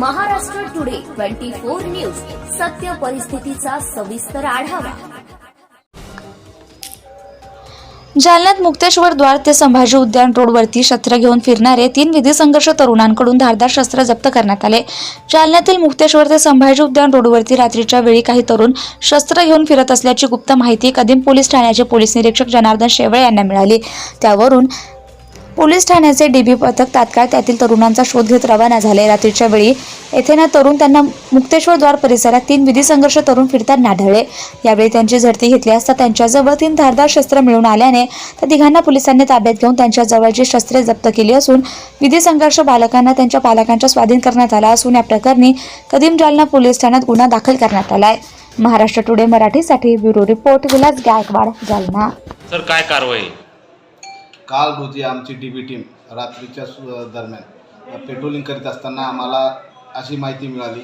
Twenty four news. सत्य परिस्थितीचा सविस्तर आढावा. जालन्यात मुक्तेश्वर द्वार ते संभाजी उद्यान रोडवरती शस्त्र घेऊन फिरणारे तीन विधी संघर्ष तरुणांकडून धारदार शस्त्र जप्त करण्यात आले. जालन्यातील मुक्तेश्वर ते संभाजी उद्यान रोडवरती रात्रीच्या वेळी काही तरुण शस्त्र घेऊन फिरत असल्याची गुप्त माहिती कदीम पोलीस ठाण्याचे पोलीस निरीक्षक जनार्दन शेवळे यांना मिळाली. त्यावरून पोलीस ठाण्याचे डीबी पथक तात्काळ त्यातील तरुणांचा शोध घेत रवाना झाले. रात्रीच्या वेळी येथे ना तरुण त्यांना मुक्तेश्वर द्वार परिसरात तीन विधी संघर्ष तरुण फिरताना आढळले यावेळी त्यांची झडती घेतली असता त्यांच्याजवळ तीन धारदार शस्त्र मिळून आल्याने त्या तिघांना पोलिसांनी ताब्यात घेऊन त्यांच्या जवळची शस्त्रे जप्त केली असून विधी संघर्ष बालकांना त्यांच्या पालकांच्या स्वाधीन करण्यात आला असून या प्रकरणी कदीम जालना पोलीस ठाण्यात गुन्हा दाखल करण्यात आला आहे महाराष्ट्र टुडे मराठीसाठी bureau report Vilas Gaikwad Jalna. Sir काय कारवाई? काल रोजी आमची डी बी टीम रात्रीच्या सु दरम्यान. पेट्रोलिंग करीत असताना आम्हाला अशी माहिती मिळाली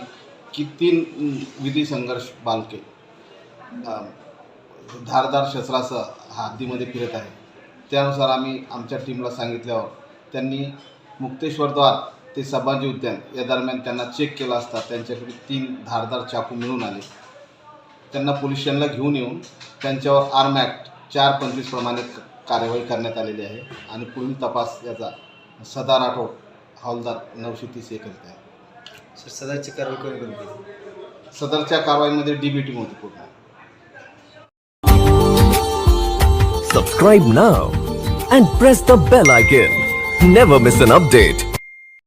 की तीन विधी संघर्ष बालके धारदार शस्त्रासह हद्दीमध्ये फिरत आहे. त्यानुसार आम्ही आमच्या टीमला सांगितल्यावर त्यांनी मुक्तेश्वरद्वार ते सभाजी उद्यान या दरम्यान त्यांना चेक केला असता त्यांच्याकडे तीन धारदार चाकू मिळून आले. त्यांना पोलीस स्टेशनला घेऊन येऊन त्यांच्यावर आर्म ॲक्ट चार पंचवीस प्रमाणे कार्यवाही करण्यात आलेली आहे आणि पुढील तपास याचा सदा राठोड हवालदार नऊशे तीस हे करत आहे सर सदरची कारवाई कोणी कोणी केली सदरच्या कारवाईमध्ये डी बी टीम होती पूर्ण Subscribe now and press the bell icon. Never miss an update.